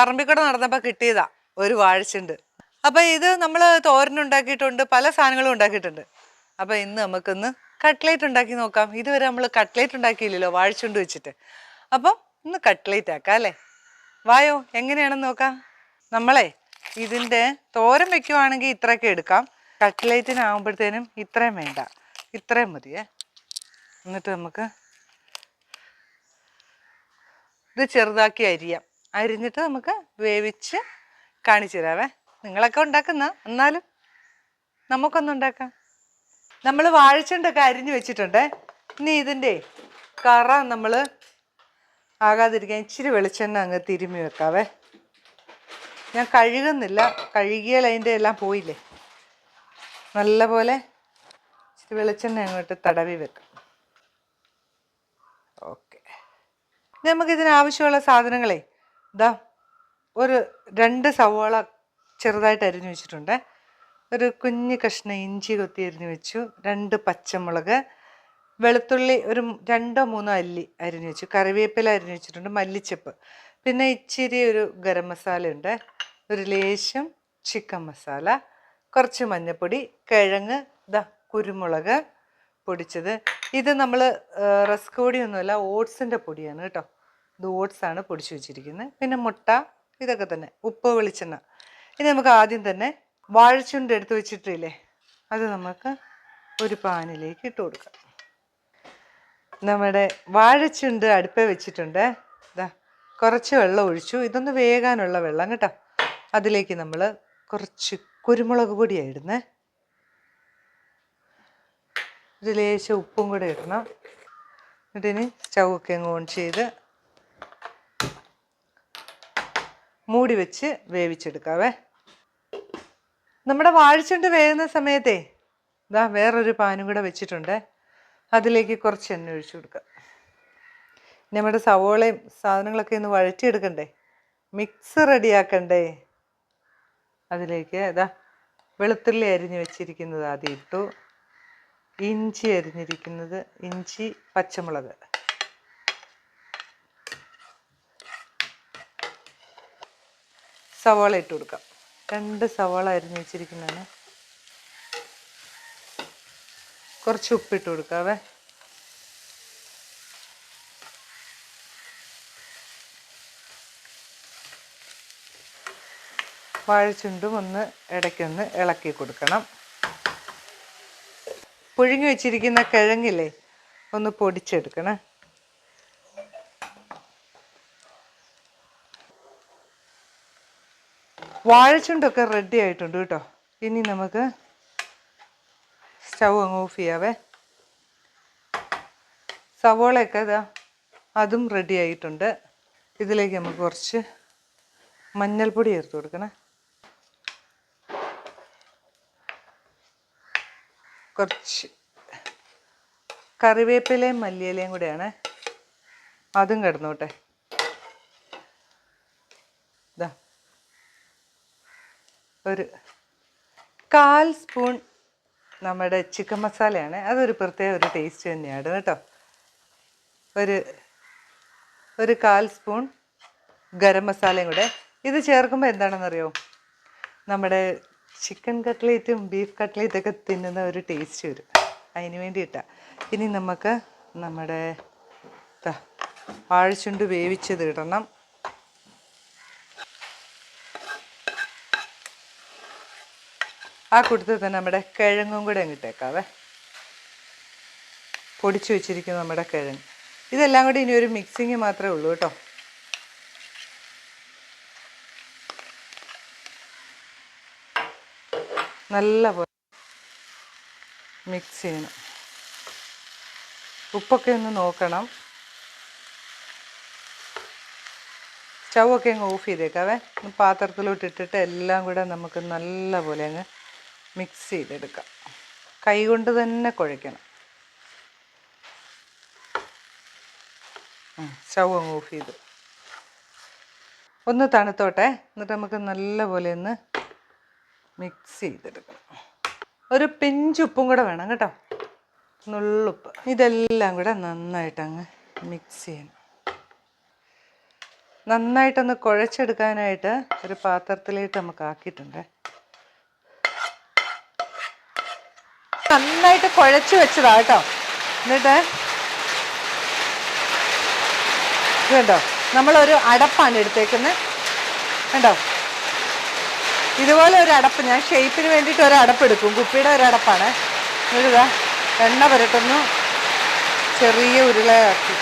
പറമ്പിൽ കൂടെ നടന്നപ്പോൾ കിട്ടിയതാ ഒരു വാഴച്ചുണ്ട് അപ്പം ഇത് നമ്മൾ തോരനുണ്ടാക്കിയിട്ടുണ്ട് പല സാധനങ്ങളും ഉണ്ടാക്കിയിട്ടുണ്ട്. അപ്പം ഇന്ന് നമുക്കൊന്ന് കട്ട്ലേറ്റ് ഉണ്ടാക്കി നോക്കാം. ഇതുവരെ നമ്മൾ കട്ട്ലേറ്റ് ഉണ്ടാക്കിയില്ലല്ലോ വാഴച്ചുണ്ട് വെച്ചിട്ട്. അപ്പം ഇന്ന് കട്ട്ലേറ്റ് ആക്കാം അല്ലേ? വായോ എങ്ങനെയാണെന്ന് നോക്കാം. നമ്മളെ ഇതിന്റെ തോരൻ വെക്കുവാണെങ്കിൽ ഇത്രയൊക്കെ എടുക്കാം. കട്ട്ലേറ്റിനാകുമ്പോഴത്തേനും ഇത്രയും വേണ്ട. ഇത്രയും മതിയേ എന്നിട്ട് നമുക്ക് ഇത് ചെറുതാക്കി അരിയാം. അരിഞ്ഞിട്ട് നമുക്ക് വേവിച്ച് കാണിച്ചു തരാവേ. നിങ്ങളൊക്കെ ഉണ്ടാക്കുന്ന എന്നാലും നമുക്കൊന്നും ഉണ്ടാക്കാം. നമ്മൾ വാഴച്ചുണ്ടൊക്കെ അരിഞ്ഞു വെച്ചിട്ടുണ്ട്. ഇനി ഇതിന്റെ കറ നമ്മൾ ആകാതിരിക്കാൻ ഇച്ചിരി വെളിച്ചെണ്ണ അങ്ങ് തിരുമ്മി വെക്കാവേ. ഞാൻ കഴുകുന്നില്ല. കഴുകിയാൽ അതിന്റെ എല്ലാം പോയില്ലേ? നല്ല പോലെ ഇച്ചിരി വെളിച്ചെണ്ണ അങ്ങോട്ട് തടവി വെക്കാം. ഓക്കെ. നമുക്ക് ഇതിനാവശ്യമുള്ള സാധനങ്ങളെ ഇതാ ഒരു രണ്ട് സവോള ചെറുതായിട്ട് അരിഞ്ഞു വെച്ചിട്ടുണ്ട്. ഒരു കുഞ്ഞ് കഷ്ണം ഇഞ്ചി കൊത്തി അരിഞ്ഞു വെച്ചു. രണ്ട് പച്ചമുളക്. വെളുത്തുള്ളി ഒരു രണ്ടോ മൂന്നോ അല്ലി അരിഞ്ഞു വെച്ചു. കറിവേപ്പില അരിഞ്ഞു വെച്ചിട്ടുണ്ട്. മല്ലിച്ചപ്പ്. പിന്നെ ഇച്ചിരി ഒരു ഗരം മസാല ഉണ്ട്. ഒരു ലേശം ചിക്കൻ മസാല. കുറച്ച് മഞ്ഞൾപ്പൊടി കിഴങ്ങ് ഇതാ കുരുമുളക് പൊടിച്ചത്. ഇത് നമ്മൾ റസ്ക് പൊടിയൊന്നുമല്ല ഓട്സിന്റെ പൊടിയാണ് കേട്ടോ. ഇത് ആണ് പൊടിച്ചു വെച്ചിരിക്കുന്നത്. പിന്നെ മുട്ട ഇതൊക്കെ തന്നെ ഉപ്പ് വെളിച്ചെണ്ണ. ഇനി നമുക്ക് ആദ്യം തന്നെ വാഴച്ചുണ്ട് എടുത്ത് വെച്ചിട്ടില്ലേ അത് നമുക്ക് ഒരു പാനിലേക്ക് ഇട്ട് കൊടുക്കാം. നമ്മുടെ വാഴച്ചുണ്ട് അടുപ്പേ വെച്ചിട്ടുണ്ട്. ഇതാ കുറച്ച് വെള്ളം ഒഴിച്ചു. ഇതൊന്ന് വേകാനുള്ള വെള്ളം കേട്ടോ. അതിലേക്ക് നമ്മൾ കുറച്ച് കുരുമുളക് പൊടിയാണ് ഇടുന്നേ. ഒരു ലേശം ഉപ്പും കൂടെ ഇടണം. എന്നിട്ടിനി സ്റ്റൗ ഒക്കെ ഓൺ ചെയ്ത് മൂടി വെച്ച് വേവിച്ചെടുക്കാവേ. നമ്മുടെ വാഴച്ചുണ്ട് വേകുന്ന സമയത്തെ ഇതാ വേറൊരു പാനും കൂടെ വെച്ചിട്ടുണ്ട്. അതിലേക്ക് കുറച്ച് എണ്ണ ഒഴിച്ചു കൊടുക്കുക നമ്മുടെ സവോളയും സാധനങ്ങളൊക്കെ ഒന്ന് വഴറ്റിയെടുക്കണ്ടേ? മിക്സ് റെഡിയാക്കണ്ടേ? അതിലേക്ക് ഇതാ വെളുത്തുള്ളി അരിഞ്ഞ് വെച്ചിരിക്കുന്നത് ആദ്യം ഇട്ടു. ഇഞ്ചി അരിഞ്ഞിരിക്കുന്നത് ഇഞ്ചി പച്ചമുളക്. സവാള ഇട്ട് കൊടുക്കാം. രണ്ട് സവാള അരിഞ്ഞ് വെച്ചിരിക്കുന്നതാണ്. കുറച്ച് ഉപ്പിട്ട് കൊടുക്കാവേ. വാഴച്ചുണ്ടും ഒന്ന് ഇടയ്ക്കൊന്ന് ഇളക്കി കൊടുക്കണം. പുഴുങ്ങി വെച്ചിരിക്കുന്ന കിഴങ്ങില്ലേ ഒന്ന് പൊടിച്ചെടുക്കണം. വാഴച്ചുണ്ടൊക്കെ റെഡി ആയിട്ടുണ്ട് കേട്ടോ. ഇനി നമുക്ക് സ്റ്റൗ അങ്ങ് ഓഫ് ചെയ്യാവേ. സവോളയൊക്കെ ഇതാ അതും റെഡി ആയിട്ടുണ്ട്. ഇതിലേക്ക് നമുക്ക് കുറച്ച് മഞ്ഞൾപ്പൊടി ചേർത്ത് കൊടുക്കണേ. കുറച്ച് കറിവേപ്പിലയും മല്ലിയിലയും കൂടെയാണ്. അതും കിടന്നോട്ടെ. ഒരു കാൽ സ്പൂൺ നമ്മുടെ ചിക്കൻ മസാലയാണ്. അതൊരു പ്രത്യേക ഒരു ടേസ്റ്റ് തന്നെയാണ് കേട്ടോ. ഒരു ഒരു കാൽ സ്പൂൺ ഗരം മസാലയും കൂടെ. ഇത് ചേർക്കുമ്പോൾ എന്താണെന്നറിയോ? നമ്മുടെ ചിക്കൻ കട്ട്ലേറ്റും ബീഫ് കട്ട്ലേറ്റൊക്കെ തിന്നുന്ന ഒരു ടേസ്റ്റ് വരും. അതിന് വേണ്ടിയിട്ടാണ് ഇനി നമുക്ക് നമ്മുടെ ദാ വാഴച്ചുണ്ട് വേവിച്ചത് ഇടണം. ആ കൂട്ടത്തിൽ തന്നെ നമ്മുടെ കിഴങ്ങും കൂടെ അങ്ങ് ഇട്ടേക്കാവേ. പൊടിച്ചു വെച്ചിരിക്കുന്ന നമ്മുടെ കിഴങ്ങ്. ഇതെല്ലാം കൂടി ഇനി ഒരു മിക്സിങ് മാത്രമേ ഉള്ളൂ കേട്ടോ. നല്ല പോലെ മിക്സ് ചെയ്യണം. ഉപ്പൊക്കെ ഒന്ന് നോക്കണം. സ്റ്റൗ ഒക്കെ അങ്ങ് ഓഫ് ചെയ്തേക്കാവേ. പാത്രത്തിലോട്ട് ഇട്ടിട്ട് എല്ലാം കൂടെ നമുക്ക് നല്ല പോലെ അങ്ങ് മിക്സ് ചെയ്തെടുക്കുക കൈ കൊണ്ട് തന്നെ കുഴയ്ക്കണം. സ്റ്റൗ അങ്ങ് ഓഫ് ചെയ്തു. ഒന്ന് തണുത്തോട്ടെ. എന്നിട്ട് നമുക്ക് നല്ലപോലെ ഒന്ന് മിക്സ് ചെയ്തെടുക്കണം. ഒരു പിഞ്ചുപ്പും കൂടെ വേണം കേട്ടോ. നുള്ളുപ്പ്. ഇതെല്ലാം കൂടെ നന്നായിട്ട് അങ്ങ് മിക്സ് ചെയ്യണം. നന്നായിട്ടൊന്ന് കുഴച്ചെടുക്കാനായിട്ട് ഒരു പാത്രത്തിലേക്ക് നമുക്ക് ആക്കിയിട്ടുണ്ട്. നന്നായിട്ട് കുഴച്ച് വെച്ചതാ കേട്ടോ. എന്നിട്ട് കണ്ടോ നമ്മളൊരു അടപ്പാണ് എടുത്തേക്കുന്നത് കണ്ടോ? ഇതുപോലെ ഒരു അടപ്പ്. ഞാൻ ഷേപ്പിന് വേണ്ടിയിട്ട് ഒരു അടപ്പ് എടുക്കും. കുപ്പിയുടെ ഒരു അടപ്പാണ്. എന്നിട്ടാ എണ്ണ പുരട്ടുന്നു. ചെറിയ ഉരുളയാക്കി.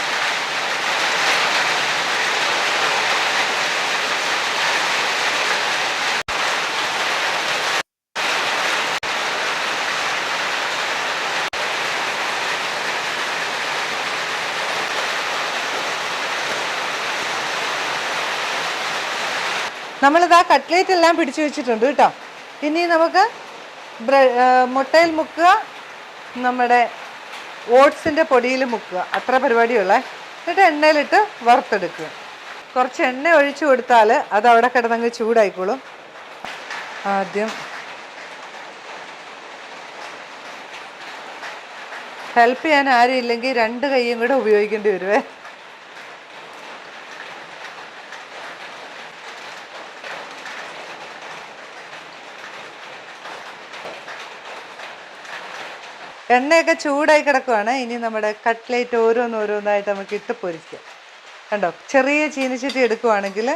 നമ്മളിതാ കട്ട്ലേറ്റ് എല്ലാം പിടിച്ചു വെച്ചിട്ടുണ്ട് കേട്ടോ. ഇനി നമുക്ക് മുട്ടയിൽ മുക്കുക. നമ്മുടെ ഓട്സിന്റെ പൊടിയിൽ മുക്കുക. അത്ര പരിപാടിയുള്ളേ. എന്നിട്ട് എണ്ണയിലിട്ട് വറുത്തെടുക്കുക. കുറച്ച് എണ്ണ ഒഴിച്ചു കൊടുത്താൽ അത് അവിടെ കിടന്നങ്ങ് ചൂടായിക്കോളും. ആദ്യം ഹെൽപ്പ് ചെയ്യാൻ ആരും ഇല്ലെങ്കിൽ രണ്ട് കൈയും കൂടെ ഉപയോഗിക്കേണ്ടി വരുവേ. എണ്ണയൊക്കെ ചൂടായി കിടക്കുവാണ്. ഇനി നമ്മുടെ കട്ട്ലേറ്റ് ഓരോന്നോരോന്നായിട്ട് നമുക്ക് ഇട്ട് പൊരിക്കാം. കണ്ടോ? ചെറിയ ചീനിച്ചട്ടി എടുക്കുവാണെങ്കിൽ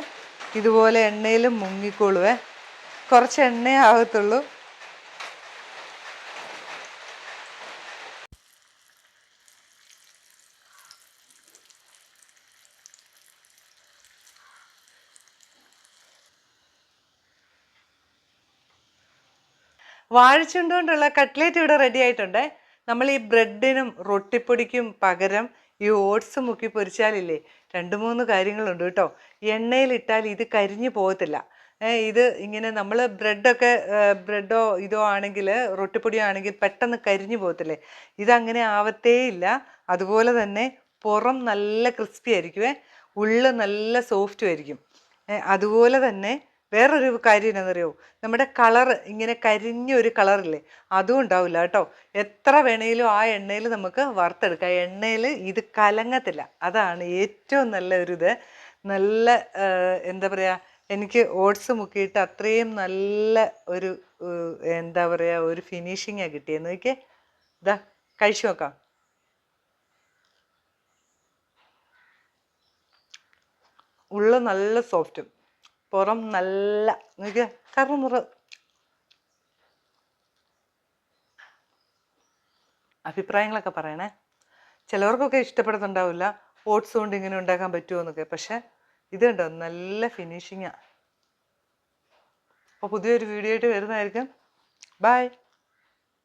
ഇതുപോലെ എണ്ണയിൽ മുങ്ങിക്കോളുവേ. കുറച്ച് എണ്ണയേ ആകത്തുള്ളൂ വാഴിച്ചുണ്ടുകൊണ്ടുള്ള കട്ട്ലേറ്റ് ഇവിടെ റെഡി ആയിട്ടുണ്ട്. നമ്മൾ ഈ ബ്രെഡിനും റൊട്ടിപ്പൊടിക്കും പകരം ഈ ഓട്സ് മുക്കി പൊരിച്ചാലില്ലേ രണ്ട് മൂന്ന് കാര്യങ്ങളുണ്ട് കേട്ടോ. എണ്ണയിലിട്ടാൽ ഇത് കരിഞ്ഞു പോകത്തില്ല. ഇത് ഇങ്ങനെ നമ്മൾ ബ്രെഡൊക്കെ ബ്രെഡോ ഇതോ ആണെങ്കിൽ റൊട്ടിപ്പൊടിയോ ആണെങ്കിൽ പെട്ടെന്ന് കരിഞ്ഞു പോകത്തില്ലേ. ഇതങ്ങനെ ആവത്തേ ഇല്ല അതുപോലെ തന്നെ പുറം നല്ല ക്രിസ്പി ആയിരിക്കുമേ ഉള്ള് നല്ല സോഫ്റ്റും ആയിരിക്കും. അതുപോലെ തന്നെ വേറൊരു കാര്യം എന്നാണെന്നറിയോ നമ്മുടെ കളർ ഇങ്ങനെ കരിഞ്ഞ ഒരു കളറില്ലേ? അതും ഉണ്ടാവില്ല കേട്ടോ. എത്ര വേണേലും ആ എണ്ണയിൽ നമുക്ക് വറുത്തെടുക്കാം. എണ്ണയിൽ ഇത് കലങ്ങത്തില്ല. അതാണ് ഏറ്റവും നല്ല ഒരു ഇത് നല്ല എന്താ പറയുക എനിക്ക് ഓട്സ് മുക്കിയിട്ട് അത്രയും നല്ല ഒരു എന്താ പറയുക ഒരു ഫിനിഷിങ്ങാണ് കിട്ടിയെന്ന് നോക്കിയേ. ഇതാ കഴിച്ചു നോക്കാം. ഉള്ള നല്ല സോഫ്റ്റും. പുറം നല്ല നോക്കിയ കറുമുറ അഭിപ്രായങ്ങളൊക്കെ പറയണേ. ചിലവർക്കൊക്കെ ഇഷ്ടപ്പെടുന്നുണ്ടാവില്ല ഓട്സ് കൊണ്ട് ഇങ്ങനെ ഉണ്ടാക്കാൻ പറ്റുമോ എന്നൊക്കെ. പക്ഷെ ഇതുണ്ടോ നല്ല ഫിനിഷിങ്ങാണ് അപ്പോൾ പുതിയൊരു വീഡിയോ ആയിട്ട് വരുന്നതായിരിക്കും. ബൈ